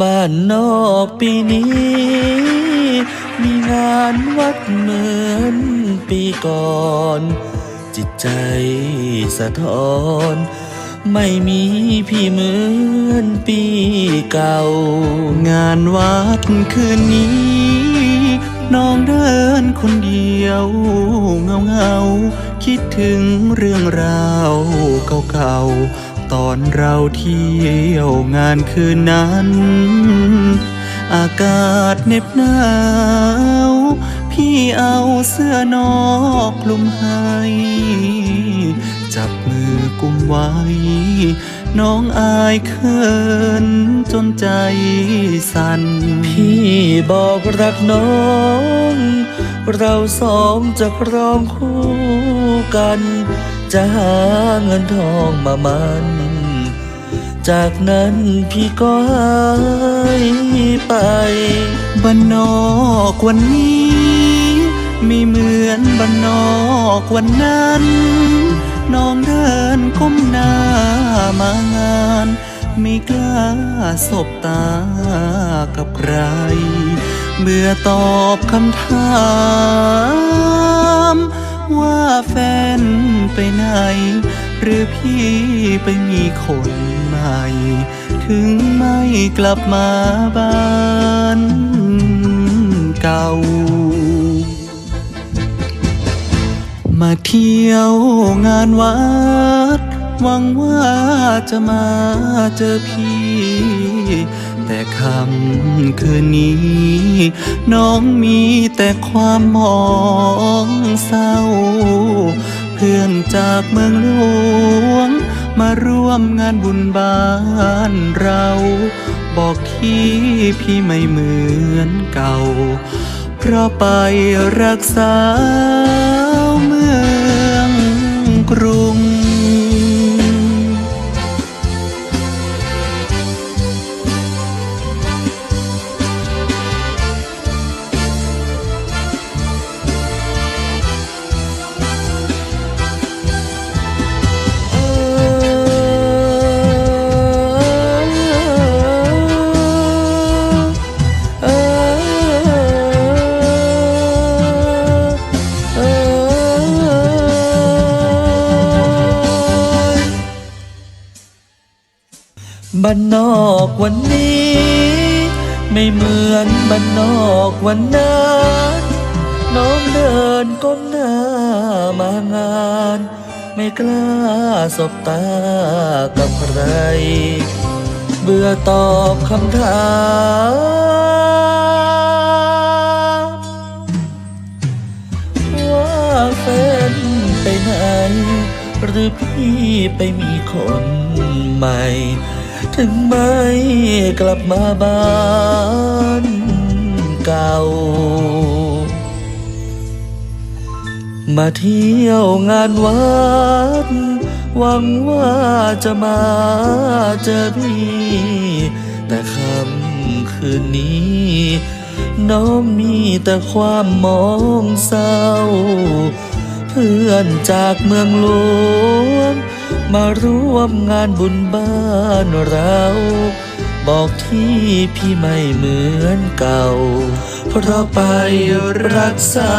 บ้านนอกปีนี้ มีงานวัดเหมือนปีก่อน จิตใจสะท้อน ไม่มีพี่เหมือนปีเก่า งานวัดคืนนี้ น้องเดินคนเดียวเงาเงาคิดถึงเรื่องราวเก่าๆ ตอนเราเที่ยวงานคืนนั้น อากาศเหน็บหนาว พี่เอาเสื้อนอกคลุมให้ จับมือกุมไว้ น้องอายเขินจนใจสั่น พี่บอกรักน้อง เราสองจะครองคู่กันจะหาเงินทองมามัน จากนั้นพี่ก็หายไปบ้านนอกวันนี้ ไม่เหมือนบ้านนอกวันนั้น น้องเดินก้มหน้ามางาน ไม่กล้าสบตากับใคร เมื่อตอบคำถาม ว่าแฟนไปไหน หรือพี่ไปมีคนใหม่ ถึงไม่กลับมาบ้านเก่า มาเที่ยวงานวัดหวังว่าจะมาเจอพี่ แต่คำคืนนี้ น้องมีแต่ความหมองเศร้า จากเมืองหลวง มาร่วมงานบุญบ้านเรา บอกที่พี่ไม่เหมือนเก่า เพราะไปรักษาเมืองกรุง บ้านนอกวันนี้ ไม่เหมือนบ้านนอกวันนั้นน้องเดินก้มหน้ามางาน ไม่กล้าสบตากับใคร เบื่อตอบคำถามว่าแฟนไปไหน หรือพี่ไปมีคนใหม่ ถึงไม่กลับมาบ้านเก่า มาเที่ยวงานวัด หวังว่าจะมาเจอพี่ แต่คำคืนนี้ น้องมีแต่ความมองเศร้า เพื่อนจากเมืองหลวง มาร่วมงานบุญบ้านเรา บอกที่พี่ไม่เหมือนเก่า เพราะไปรักษา